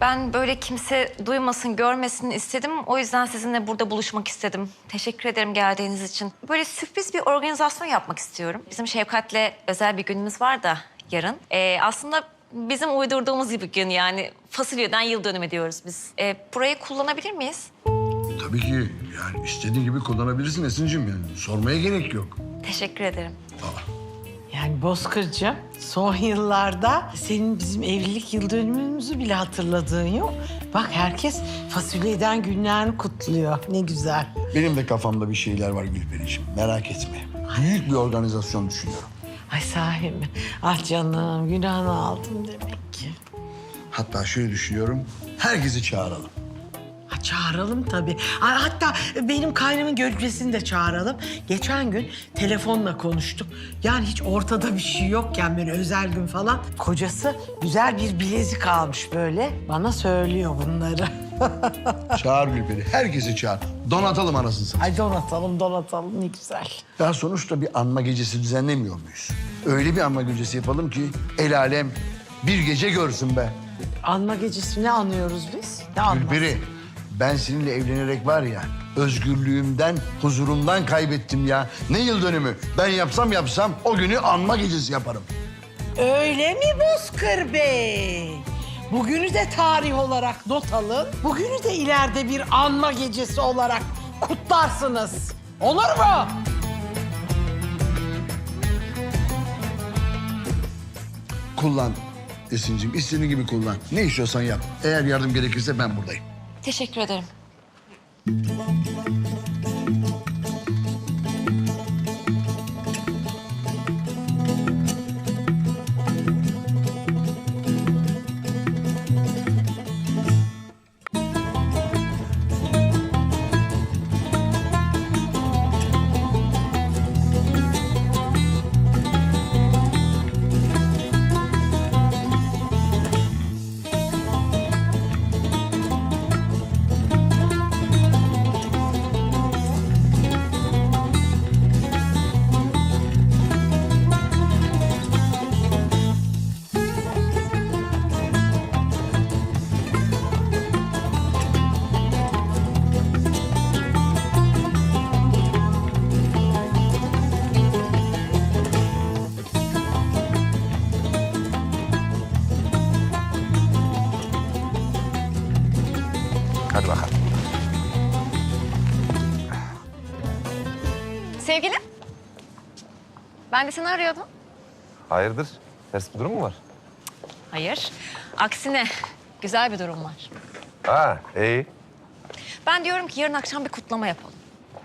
Ben böyle kimse duymasın, görmesin istedim. O yüzden sizinle burada buluşmak istedim. Teşekkür ederim geldiğiniz için. Böyle sürpriz bir organizasyon yapmak istiyorum. Bizim Şevkat'le özel bir günümüz var da yarın. Ee, aslında bizim uydurduğumuz bir gün yani fasulyeden yıl dönümü diyoruz biz. Ee, burayı kullanabilir miyiz? Tabii ki yani istediğin gibi kullanabilirsin Esin'cim yani. Sormaya gerek yok. Teşekkür ederim. Yani Bozkır'cığım son yıllarda senin bizim evlilik yıl dönümümüzü bile hatırladığın yok. Bak herkes fasulyeden günlerini kutluyor. Ne güzel. Benim de kafamda bir şeyler var Gülpericiğim. Merak etme. Büyük bir organizasyon düşünüyorum. Ay sahi mi? Ah canım günahını aldım demek ki. Hatta şöyle düşünüyorum. Herkesi çağıralım. Çağıralım tabii. Hatta benim kaynımın görücüsünü de çağıralım. Geçen gün telefonla konuştuk. Yani hiç ortada bir şey yokken böyle özel gün falan. Kocası güzel bir bilezik almış böyle. Bana söylüyor bunları. Çağır Gülperi. Herkesi çağır. Donatalım anasını satayım. Ay donatalım donatalım ne güzel. Ya sonuçta bir anma gecesi düzenlemiyor muyuz? Öyle bir anma gecesi yapalım ki el alem bir gece görsün be. Anma gecesi ne anıyoruz biz? Ne anması? Gülperi ben seninle evlenerek var ya özgürlüğümden, huzurumdan kaybettim ya. Ne yıl dönümü? Ben yapsam yapsam o günü anma gecesi yaparım. Öyle mi Bozkır Bey? Bugünü de tarih olarak not alın. Bugünü de ileride bir anma gecesi olarak kutlarsınız. Olur mu? Kullan Esin'cim. istediğin gibi kullan. Ne istiyorsan yap. Eğer yardım gerekirse ben buradayım. Teşekkür ederim. Hadi bakalım. Sevgilim. Ben de seni arıyordum. Hayırdır? Ters bir durum mu var? Hayır. Aksine güzel bir durum var. Ha iyi. Ben diyorum ki yarın akşam bir kutlama yapalım.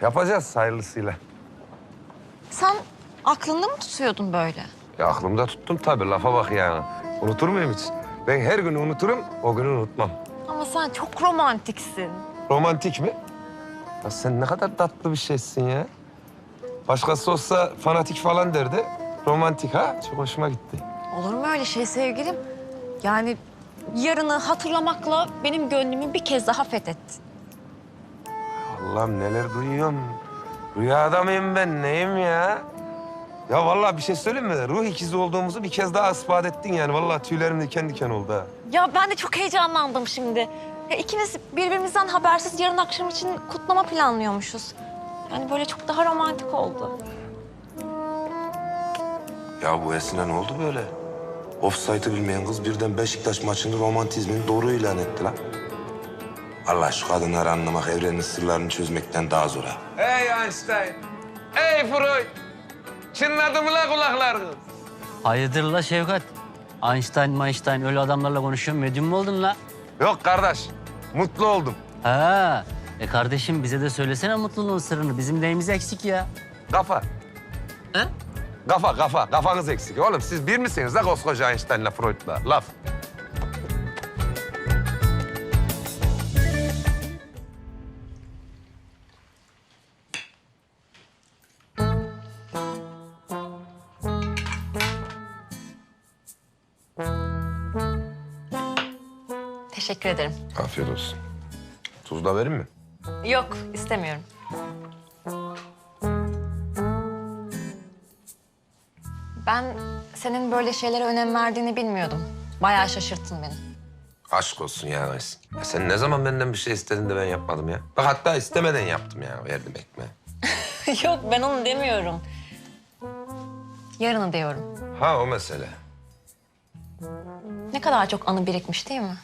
Yapacağız hayırlısıyla. Sen aklında mı tutuyordun böyle? Ya aklımda tuttum tabii lafa bak yani. Unutur muyum hiç? Ben her günü unuturum, o günü unutmam. Sen çok romantiksin. Romantik mi? Ya sen ne kadar tatlı bir şeysin ya. Başkası olsa fanatik falan derdi. Romantik ha? Çok hoşuma gitti. Olur mu öyle şey sevgilim? Yani yarını hatırlamakla benim gönlümü bir kez daha fethettin. Allah'ım neler duyuyorum. Rüyada mıyım ben? Neyim ya? Ya vallahi bir şey söyleyeyim mi? Ruh ikizi olduğumuzu bir kez daha ispat ettin yani. Vallahi tüylerim diken diken oldu ha. Ya ben de çok heyecanlandım şimdi. Ya ikimiz birbirimizden habersiz yarın akşam için kutlama planlıyormuşuz. Yani böyle çok daha romantik oldu. Ya bu Esin'e ne oldu böyle? Offside'ı bilmeyen kız birden Beşiktaş maçının romantizmini doğru ilan etti lan. Allah şu kadınları anlamak evrenin sırlarını çözmekten daha zor ha. Hey Einstein! Hey Freud! Çınladı mı la kulaklarınız? Hayırdır la Şevkat? Einstein, Einstein öyle adamlarla konuşuyorsun. Medyum mu oldun la? Yok kardeş, mutlu oldum. Ha. E kardeşim bize de söylesene mutluluğun sırrını. Bizim neyimiz eksik ya? Kafa. He? Kafa, kafa. Kafanız eksik. Oğlum siz bir misiniz la koskoca Einstein'la Freud'la? Laf. Teşekkür ederim. Afiyet olsun. Tuz da vereyim mi? Yok, istemiyorum. Ben senin böyle şeylere önem verdiğini bilmiyordum. Bayağı şaşırttın beni. Aşk olsun ya Esin. Ya sen ne zaman benden bir şey istedin de ben yapmadım ya? Bak hatta istemeden yaptım ya. Verdim ekmeği. Yok ben onu demiyorum. Yarını diyorum. Ha o mesele. Ne kadar çok anı birikmiş değil mi?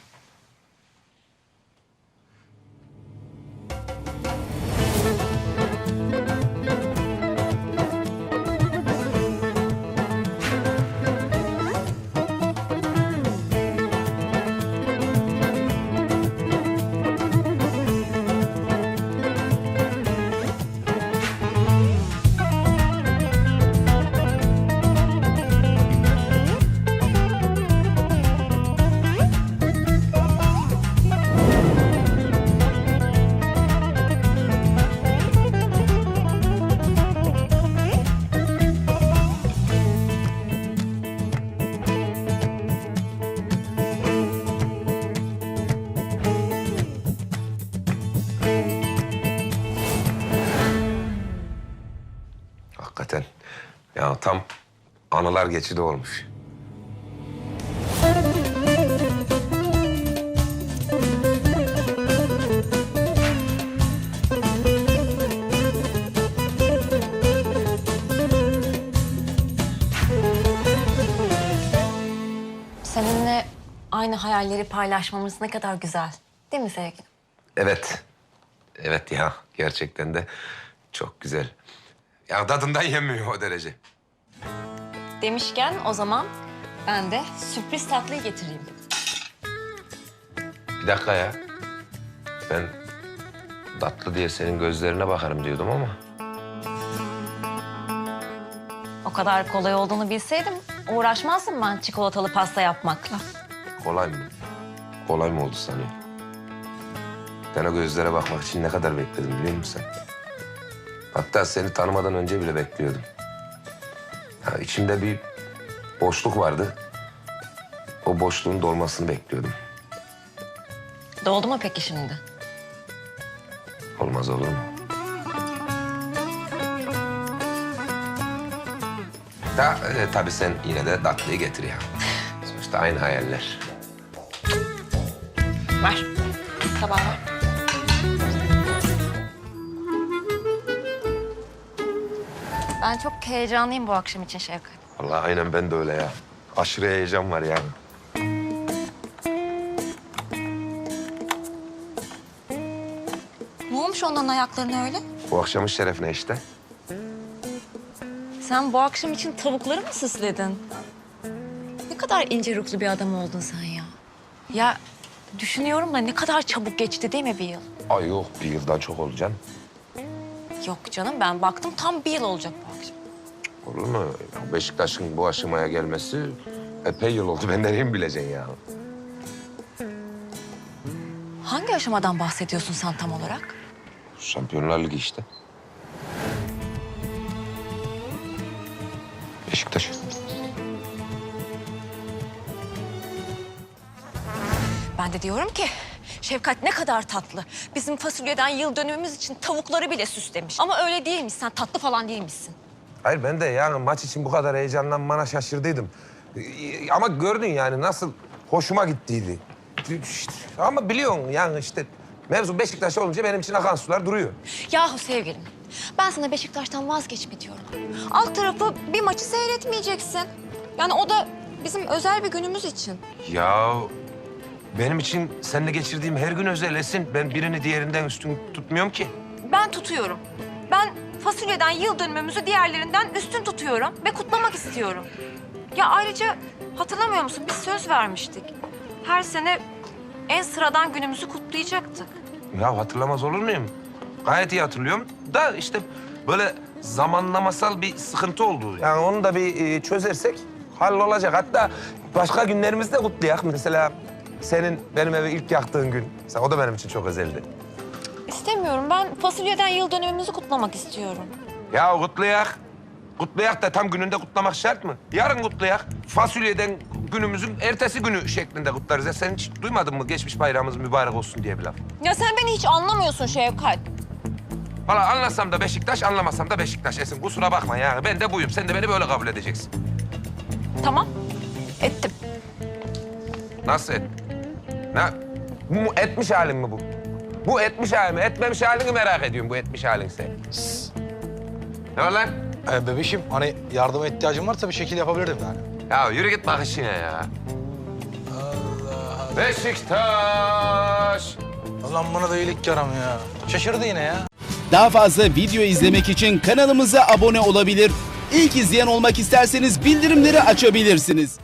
Tam anılar geçidi olmuş. Seninle aynı hayalleri paylaşmamız ne kadar güzel. Değil mi sevgilim? Evet. Evet ya. Gerçekten de çok güzel. Ya tadından yemiyor o derece. Demişken o zaman ben de sürpriz tatlıyı getireyim. Bir dakika ya. Ben tatlı diye senin gözlerine bakarım diyordum ama. O kadar kolay olduğunu bilseydim uğraşmazdım ben çikolatalı pasta yapmakla. Kolay mı? Kolay mı oldu sanıyor? Ben o gözlere bakmak için ne kadar bekledim biliyor musun sen? Hatta seni tanımadan önce bile bekliyordum. Ha, içimde bir boşluk vardı. O boşluğun dolmasını bekliyordum. Doldu mu peki şimdi? Olmaz olur mu? Da, e, tabii sen yine de tatlıyı getir ya. Sonuçta aynı hayaller. Ver. Tabağı ver. Ben çok heyecanlıyım bu akşam için Şevkat. Vallahi aynen ben de öyle ya. Aşırı heyecan var yani. Ne olmuş onların ayaklarına öyle? Bu akşamın şerefine işte. Sen bu akşam için tavukları mı süsledin? Ne kadar ince ruhlu bir adam oldun sen ya. Ya düşünüyorum da ne kadar çabuk geçti değil mi bir yıl? Ay yok bir yıldan çok canım. Yok canım ben baktım tam bir yıl olacak bu. Olur mu? Beşiktaş'ın bu aşamaya gelmesi epey yıl oldu. Ben nereye bileceksin ya? Hangi aşamadan bahsediyorsun sen tam olarak? Şampiyonlar Ligi işte. Beşiktaş. Ben de diyorum ki Şefkat ne kadar tatlı. Bizim fasulyeden yıl dönümümüz için tavukları bile süslemiş. Ama öyle değilmiş sen tatlı falan değilmişsin. Hayır ben de yani maç için bu kadar heyecanlanmana şaşırdıydım. Ee, Ama gördün yani nasıl hoşuma gittiydi. İşte, ama biliyorsun yani işte mevzu Beşiktaş olunca benim için akan sular duruyor. Yahu sevgilim ben sana Beşiktaş'tan vazgeçme diyorum. Alt tarafı bir maçı seyretmeyeceksin. Yani o da bizim özel bir günümüz için. Ya benim için seninle geçirdiğim her gün özel Esin. Ben birini diğerinden üstün tutmuyorum ki. Ben tutuyorum. Ben fasulyeden yıl dönümümüzü diğerlerinden üstün tutuyorum ve kutlamak istiyorum. Ya ayrıca hatırlamıyor musun biz söz vermiştik. Her sene en sıradan günümüzü kutlayacaktık. Ya hatırlamaz olur muyum? Gayet iyi hatırlıyorum. Da işte böyle zamanlamasal bir sıkıntı oldu. Yani onu da bir e, çözersek hallolacak. Hatta başka günlerimizde kutlayak. Mesela senin benim evi ilk yaktığın gün. Mesela o da benim için çok özeldi. İstemiyorum. Ben fasulyeden yıl dönümümüzü kutlamak istiyorum. Ya kutlayak. Kutlayak da tam gününde kutlamak şart mı? Yarın kutlayak. Fasulyeden günümüzün ertesi günü şeklinde kutlarız. Ya sen hiç duymadın mı geçmiş bayramımız mübarek olsun diye bir laf? Ya sen beni hiç anlamıyorsun Şevkat. Valla anlasam da Beşiktaş, anlamasam da Beşiktaş Esin. Kusura bakma yani. Ben de buyum. Sen de beni böyle kabul edeceksin. Tamam. Ettim. Nasıl et? Ne? Bu etmiş halin mi bu? Bu etmiş halin mi? Etmemiş halini merak ediyorum bu etmiş halin sen. Ne var lan? Ee, bebişim hani yardıma ihtiyacın varsa bir şekil yapabilirdim yani. Ya yürü git bak işine ya. Beşiktaş. Ulan bana da iyilik yaramıyor ya. Şaşırdı yine ya. Daha fazla video izlemek için kanalımıza abone olabilir. İlk izleyen olmak isterseniz bildirimleri açabilirsiniz.